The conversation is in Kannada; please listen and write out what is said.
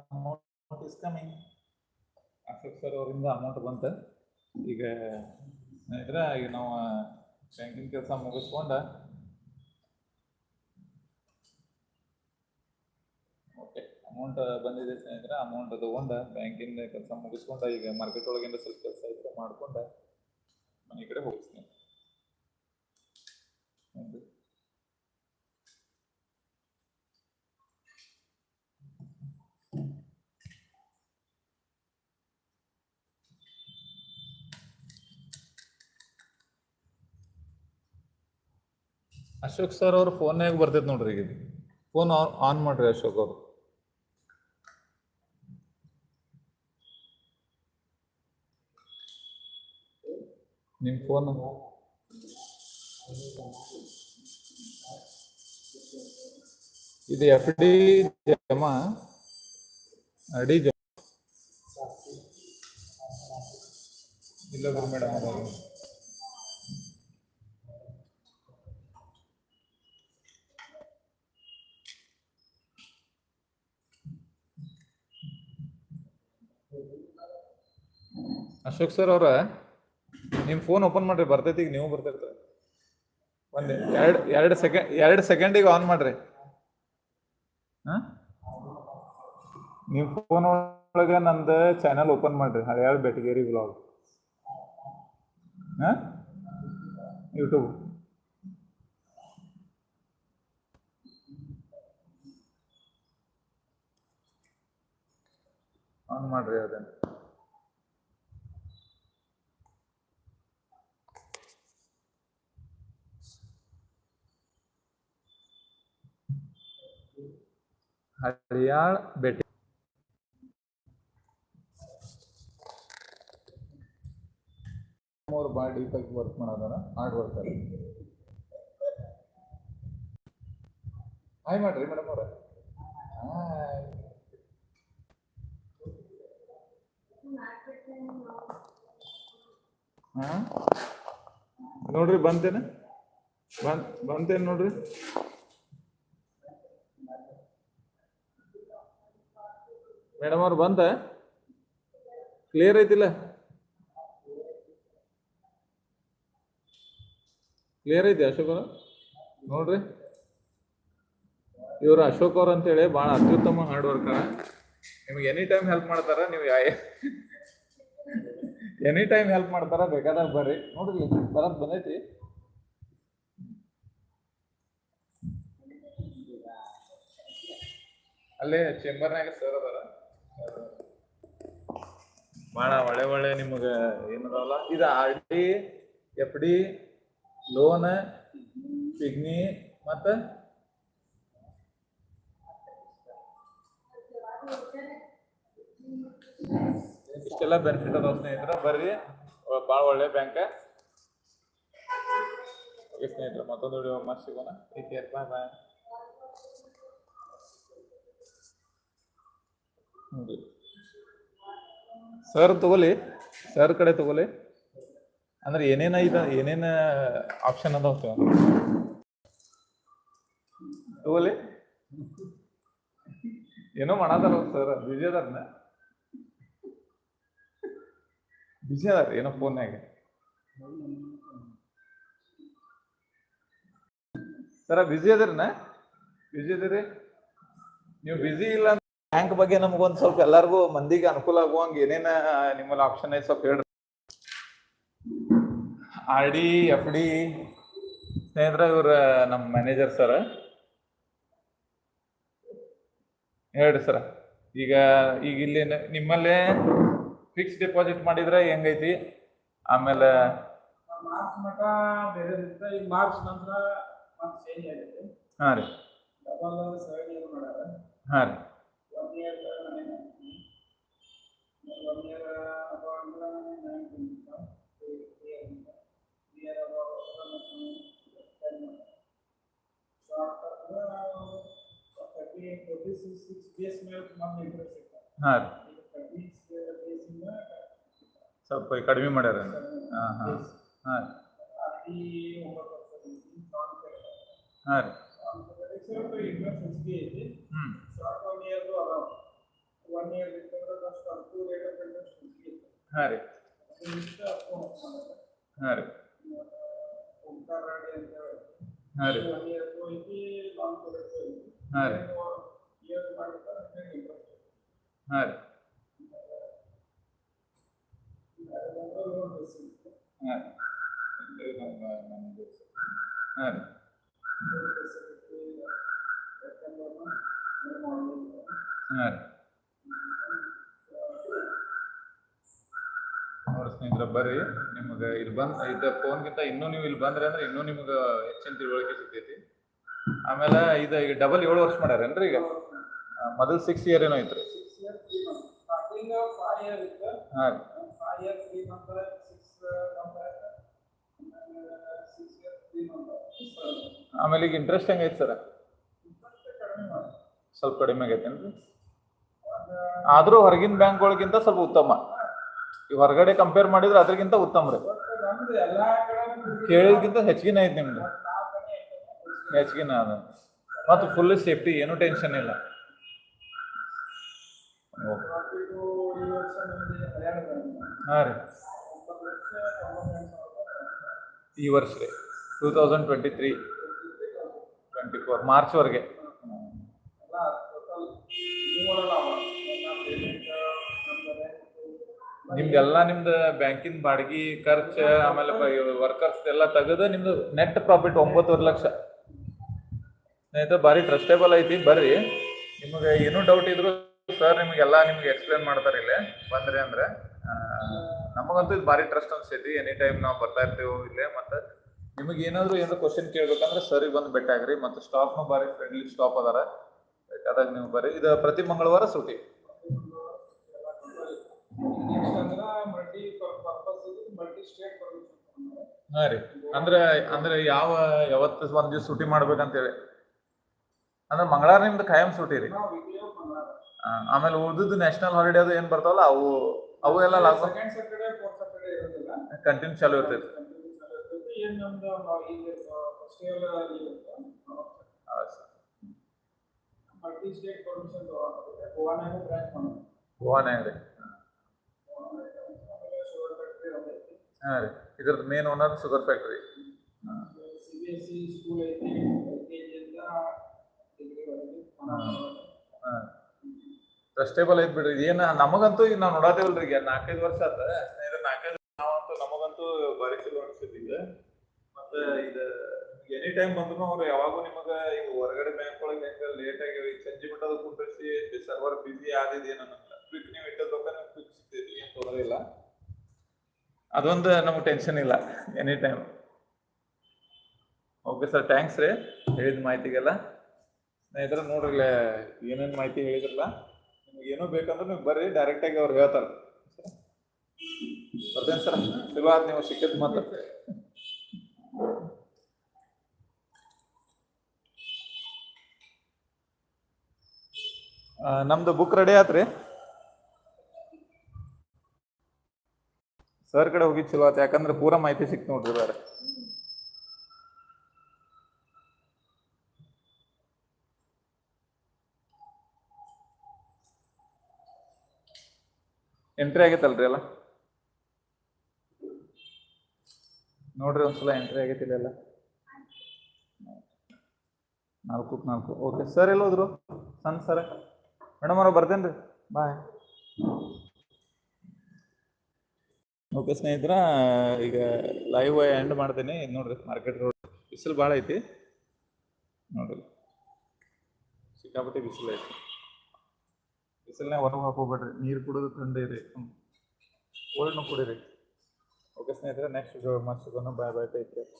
Amount is coming Ashok sir ಅವರಿಂದ ಅಮೌಂಟ್ ಬಂತ. ಈಗ ಸ್ನೇಹಿತರೆ, ಈಗ ನಾವು ಬ್ಯಾಂಕಿನ ಕೆಲಸ ಮುಗಿಸ್ಕೊಂಡ. ಓಕೆ ಅಮೌಂಟ್ ಬಂದಿದೆ ಸ್ನೇಹಿತರೆ ಅಮೌಂಟ್ ತಗೊಂಡ ಬ್ಯಾಂಕಿಂದ ಕೆಲಸ ಮುಗಿಸ್ಕೊಂಡ, ಈಗ ಮಾರ್ಕೆಟ್ ಒಳಗಿಂದ ಸ್ವಲ್ಪ ಕೆಲಸ ಇದ್ರೆ ಮಾಡ್ಕೊಂಡ, ಮನೆ ಕಡೆ ಹೋಗಿಸ್ತೀನಿ ಅಶೋಕ್ ಸರ್ ಅವ್ರ ಫೋನ್ಯಾಗ ಬರ್ತೈತೆ ನೋಡ್ರಿ ಈಗ ಫೋನ್ ಆನ್ ಮಾಡ್ರಿ ಅಶೋಕ್ ಅವರು. ನಿಮ್ಮ ಫೋನ್ ಇದು ಎಫ್ ಡಿ ಜಮಾ? ಅಡಿ ಜಮಾ? ಇಲ್ಲ ಮೇಡಮ್ ಅಶೋಕ್ ಸರ್ ಅವ್ರ ನಿಮ್ಮ ಫೋನ್ ಓಪನ್ ಮಾಡ್ರಿ, ಬರ್ತೈತಿ ಈಗ ನೀವು ಬರ್ತಿರ್ತಾರೆ. ಒಂದು ಎರಡು ಎರಡು ಸೆಕೆಂಡ್ ಎರಡು ಸೆಕೆಂಡಿಗೆ ಆನ್ ಮಾಡ್ರಿ. ನಿಮ್ ಫೋನ್ ಒಳಗೆ ನಂದು ಚಾನೆಲ್ ಓಪನ್ ಮಾಡ್ರಿ ಹಳೆಯಾಳ ಬೆಟಗೇರಿ ಬ್ಲಾಗ್ ಹಾಂ? ಯೂಟ್ಯೂಬ್ ಆನ್ ಮಾಡ್ರಿ ಅದನ್ನ. ಹಳಿಯಾಳ್ ಭೇಟಿ ಅವ್ರು ಭಾಳ ಡೀಪಾಗಿ ವರ್ಕ್ ಮಾಡೋದಾರ ಹಾರ್ಡ್ ವರ್ಕ್ ಹಾಯ್ ಮಾಡ್ರಿ ಮೇಡಮ್ ಅವ್ರ. ಹಾ ನೋಡ್ರಿ, ಬಂತೇನ? ಬಂದ್ ಬಂತೇನ್ ನೋಡ್ರಿ? ಮೇಡಮ್ ಅವ್ರು ಬಂತ? ಕ್ಲಿಯರ್ ಐತಿಲ್ಲ? ಕ್ಲಿಯರ್ ಐತಿ ಅಶೋಕ್ ಅವ್ರ? ನೋಡ್ರಿ. ಇವರು ಅಶೋಕ್ ಅವ್ರ ಅಂತೇಳಿ ಭಾಳ ಅತ್ಯುತ್ತಮ ಹಾರ್ಡ್ ವರ್ಕರ್ ನಿಮ್ಗೆ ಎನಿ ಟೈಮ್ ಹೆಲ್ಪ್ ಮಾಡ್ತಾರ, ನೀವು ಯಾ ಎನಿ ಟೈಮ್ ಹೆಲ್ಪ್ ಮಾಡ್ತಾರ ಬೇಕಾದಾಗ ಬರ್ರಿ. ನೋಡ್ರಿ ಬರೋದ್ ಬಂದೈತಿ. ಅಲ್ಲೇ ಚೇಂಬರ್ನಾಗ ಸರ್ ಅದಾರ. ಭಾಳ ಒಳ್ಳೆ ಒಳ್ಳೆ ನಿಮಗ ಏನದಲ್ಲ ಇದು R D F D loan pigmy ಮತ್ತ ಇಷ್ಟೆಲ್ಲ ಬೆನಿಫಿಟ್ ಅದಾವ ಸ್ನೇಹಿತರ. ಬರ್ರಿ. ಭಾಳ ಒಳ್ಳೆ ಬ್ಯಾಂಕ್ ಓಕೆ ಸ್ನೇಹಿತರೆ, ಮತ್ತೊಂದು ವಿಡಿಯೋ ಮತ್ತೆ ಬಾಯ್ ಬಾಯ್ ಸರ್ ತಗೋಲಿ ಸರ್ ಕಡೆ ತಗೋಲಿ ಅಂದ್ರೆ ಏನೇನ ಇದ ಏನೇನ ಆಪ್ಷನ್ ಅದಾವ ಸರ್ ತಗೋಲಿ ಏನೋ ಮಾಡಾದಾರ ಸರ್ ಬಿಜಿ ಬಿಜಿ ಅದಾರ, ಏನೋ ಫೋನ್ಯಾಗ. ಸರ ಬಿಸಿ ಅದಿರನ? ಬಿಸಿ ಅದಿರಿ? ನೀವು ಬಿಸಿ ಇಲ್ಲ ಬ್ಯಾಂಕ್ ಬಗ್ಗೆ ನಮ್ಗೊಂದ್ ಸ್ವಲ್ಪ ಎಲ್ಲಾರ್ಗು ಮಂದಿಗೆ ಅನುಕೂಲ ಆಗುವಂಗ ಏನೇನ ನಿಮ್ಮಲ್ಲಿ ಆಪ್ಷನ್ ಐತಿ ಸ್ವಲ್ಪ ಹೇಳ್ರಿ. ಆರ್ ಡಿ, ಎಫ್ ಡಿ, ಸ್ನೇಹಿತರ, ಇವ್ರ ನಮ್ಮ ಮ್ಯಾನೇಜರ್ ಸರ ಹೇಳ್ರಿ ಸರ ಈಗ ಈಗ ಇಲ್ಲಿ ನ- ನಿಮ್ಮಲ್ಲೇ ಫಿಕ್ಸ್ ಡೆಪಾಸಿಟ್ ಮಾಡಿದ್ರೆ ಹೆಂಗೈತಿ? ಆಮೇಲೆ ಮಾರ್ಚ್ ಮಟ ಬೇರೆ ಇರುತ್ತೆ ಈಗ ಮಾರ್ಚ್ ನಂತರ ಮತ್ತೆ ಚೇಂಜ್ ಆಗಿದೆ. ಹಾಂ ರೀ. ಡಬಲ್ ಸೆವೆನ್ ಇಯರ್ ಮಾಡ್ಯಾರ ಹಾಂ ರೀ. One year one year account nine year thirty forty six six days ಮೇಲೆ ಮತ್ತೆ ಇಂಟ್ರೆಸ್ಟ್ ಸಿಗ್ತದೆ. ಹಾಂ ರೀ. ಸ್ವಲ್ಪ ಕಡಿಮೆ ಮಾಡ್ಯಾರ. ಹಾಂ ಹಾಂ. ಹಾಂ ಹಾಂ ರೀ. ಹಾಂ ರೀ. ಹಾಂ ರೀ. ಹಾಂ ರೀ. ಹಾಂ ರೀ. ಹಾಂ ರೀ ಲೋನ್ ಸಿಗುತ್ತೆ ಹಾಂ ರೀ ಹಾಂ ರೀ ಹಾಂ ರೀ ನೋಡಿ ಸ್ನೇಹಿತರ ಬರ್ರಿ. ನಿಮಗೆ ಇಲ್ಲಿ ಬಂದ್ ಇದು ಫೋನ್ಗಿಂತ ಇನ್ನೂ ನೀವು ಇಲ್ಲಿ ಬಂದ್ರಿ ಅಂದ್ರೆ ಇನ್ನೂ ನಿಮ್ಗೆ ಹೆಚ್ಚಿನ ತಿಳುವಳಿಕೆ ಸಿಗ್ತೈತಿ. ಆಮೇಲೆ ಇದು ಈಗ ಡಬಲ್ ಏಳು ವರ್ಷ ಮಾಡ್ಯಾರೇನ್ರಿ ಈಗ? ಮೊದಲು ಸಿಕ್ಸ್ ಇಯರ್ ಏನೋ ಐತ್ರಿ. ಹಾಂ ರೀ. ಆಮೇಲೆ ಈಗ ಇಂಟ್ರೆಸ್ಟ್ ಹೆಂಗೈತೆ ಸರ್? ಸ್ವಲ್ಪ ಕಡಿಮೆ ಆಗೈತೇನ್ರಿ ಆದರೂ ಹೊರಗಿನ ಬ್ಯಾಂಕ್ಗಳಿಗಿಂತ ಸ್ವಲ್ಪ ಉತ್ತಮ. ಈ ಹೊರಗಡೆ ಕಂಪೇರ್ ಮಾಡಿದ್ರೆ ಅದ್ರಗಿಂತ ಉತ್ತಮ ರೀ. ಕೇಳಿದ್ಕಿಂತ ಹೆಚ್ಚಿಗೆ ಐತಿ ನಿಮ್ದು. ಹೆಚ್ಚಿಗೆ ಅದ. ಮತ್ತು ಫುಲ್ ಸೇಫ್ಟಿ ಏನು ಟೆನ್ಷನ್ ಇಲ್ಲ. ಹಾಂ ರೀ. ಈ ವರ್ಷ ರೀ. Two thousand twenty three twenty four ಮಾರ್ಚ್ವರೆಗೆ. ನಿಮ್ದೆಲ್ಲ ನಿಮ್ದು ಬ್ಯಾಂಕಿನ ಬಾಡಿಗೆ ಖರ್ಚು, ಆಮೇಲೆ ವರ್ಕರ್ಸ್ ಎಲ್ಲ ತೆಗೆದು ನಿಮ್ದು ನೆಟ್ ಪ್ರಾಫಿಟ್ ಒಂಬತ್ತುವರೆ ಲಕ್ಷ. ಸ್ನೇಹಿತರೆ, ಭಾರಿ ಟ್ರಸ್ಟೇಬಲ್ ಐತಿ, ಬರ್ರಿ. ನಿಮಗೆ ಏನು ಡೌಟ್ ಇದ್ರು ಸರ್ ನಿಮಗೆಲ್ಲ ನಿಮ್ಗೆ ಎಕ್ಸ್ಪ್ಲೇನ್ ಮಾಡ್ತಾರೆ ಇಲ್ಲೇ. ಬಂದ್ರಿ ಅಂದ್ರೆ ನಮಗಂತೂ ಇದು ಭಾರಿ ಟ್ರಸ್ಟ್ ಅನ್ಸೈತಿ. ಎನಿ ಟೈಮ್ ನಾವು ಬರ್ತಾ ಇರ್ತೀವಿ ಇಲ್ಲೇ, ಮತ್ತೆ ನಿಮಗೆ ಏನಾದ್ರು ಏನಾದ್ರು ಕ್ವಶನ್ ಕೇಳ್ಬೇಕಂದ್ರೆ ಸರಿ ಬಂದು ಭೇಟಿಯಾಗ್ರಿ ಮತ್ತೆ ಸ್ಟಾಫ್ನು ಬಾರಿ ಫ್ರೆಂಡ್ಲಿ ಸ್ಟಾಪ್ ಅದಾರ. ಬೇಕಾದಾಗ ನೀವು ಬರ್ರಿ. ಇದು ಪ್ರತಿ ಮಂಗಳವಾರ ಸೂಟಿ. ಹಾ ರೀ. ಅಂದ್ರೆ ಅಂದ್ರೆ ಯಾವ ಯಾವತ್ತು ಒಂದ್ ದಿವ್ಸ ಸೂಟಿ ಮಾಡ್ಬೇಕಂತೇಳಿ? ಅಂದ್ರೆ ಮಂಗಳವಾರ ನಿಮ್ದು ಖಾಯಂ ಸೂಟಿ ರೀ. ಆಮೇಲೆ ಉಳಿದಿದ್ದು ನ್ಯಾಷನಲ್ ಹಾಲಿಡೇ ಅದು ಏನ್ ಬರ್ತಾವಲ್ಲ ಅವು ಅವು ಎಲ್ಲ ಇರೋದಿಲ್ಲ. ಕಂಟಿನ್ಯೂ ಚಾಲು ಇರ್ತೈತಿ. ಗೋವಾನ್ಯಾಗ ರೀ ಹಾ ರೀ ಇದ್ರದ್ದು main owner sugar factory trustable ಐತ್ ಬಿಡ್ರಿ. ಏನ್ ನಮಗಂತೂ ಈಗ ನಾವು ನೋಡಾತೇವಲ್ರಿ ಈಗ ನಾಲ್ಕೈದು ವರ್ಷ ಆತ. ನಾಲ್ಕೈದು ನಾವಂತೂ ಬಾರಿ ಚಲೋ ಈಗ ಮತ್ತೆ ಇದ ಎನಿ ಟೈಮ್ ಬಂದ್ರು ಅವ್ರು ಯಾವಾಗೂ ನಿಮಗ ಈಗ ಹೊರಗಡೆ ಬ್ಯಾಂಕ್ ಒಳಗೆ ಹೆಂಗ ಲೇಟ್ ಆಗಿ ಈಗ ಸಂಜೆ ಮಟ್ಟದ ಕುಂಡ್ರಿಸಿ ಸರ್ವರ್ ಬಿಜಿ ಆದಿದ್ ಅನ್ನಂಗಿಲ್ಲ ಕ್ವಿಕ್ ನೀವು ಇಟ್ಟದ ಕ್ವಿಕ್ ಸಿಗ್ತೈತಿ ಏನ್ ತೊಂದರೆಯಿಲ್ಲ ಅದೊಂದು ನಮ್ಗೆ ಟೆನ್ಷನ್ ಇಲ್ಲ any time okay sir thanks ರೀ, ಹೇಳಿದ ಮಾಹಿತಿಗೆಲ್ಲ. ಸ್ನೇಹಿತರೆ ನೋಡ್ರಿ ಏನೇನು ಮಾಹಿತಿ ಹೇಳಿದ್ರಲ್ಲ, ನಿಮ್ಗೆ ಏನೋ ಬೇಕಂದ್ರೆ ನೀವು ಬರ್ರಿ ಡೈರೆಕ್ಟಾಗಿ ಅವ್ರು ಹೇಳ್ತಾರೆ. ಬರ್ತೇನೆ ಸರ್ ನೀವು ಸಿಕ್ಕಿದ್ದು ಮಾತ್ರ. ನಮ್ದು ಬುಕ್ ರೆಡಿ ಆತ್ರಿ. ಸರ್ ಕಡೆ ಹೋಗಿ ಚಲೋ ಆತ, ಯಾಕಂದ್ರೆ ಪೂರ ಮಾಹಿತಿ ಸಿಕ್ತ ನೋಡ್ರಿ ಬೇರೆ. ಎಂಟ್ರಿ ಆಗೈತಲ್ರಿ ಎಲ್ಲ? ನೋಡ್ರಿ ಒಂದ್ಸಲ ಎಂಟ್ರಿ ಆಗೈತಿಲ್ಲ ಎಲ್ಲ. ನಾಲ್ಕು ನಾಲ್ಕು. ಓಕೆ ಸರ್ ಎಲ್ಲ ಹೋದ್ರು ಸಣ್ಣ ಸರ ಮೇಡಮ್ ಅವ್ರ ಬರ್ತೇನೆ ರೀ. ಬಾಯ್ ಓಕೆ ಸ್ನೇಹಿತರ, ಈಗ ಲೈವ್ ಎಂಡ್ ಮಾಡ್ತೇನೆ. ನೋಡ್ರಿ ಮಾರ್ಕೆಟ್ ರೋಡ್ ಬಿಸಿಲು ಭಾಳ ಐತಿ. ನೋಡ್ರಿ. ಸಿಕ್ಕಾಪಟ್ಟೆ ಬಿಸಿಲು ಐತಿ. ಬಿಸಿಲನ್ನೇ ಹೊರಗೆ ಹಾಕೋಬೇಡ್ರಿ ನೀರು ಕುಡಿದು ಹ್ಞೂ ಓಲ್ಡ್ನು ಕುಡೀರಿ. ಓಕೆ ಸ್ನೇಹಿತರೆ ನೆಕ್ಸ್ಟ್ ಮತ್ತೆ ಬಾಯ್ ಬಾಯ್ ಟೇಕ್ ಕೇರ್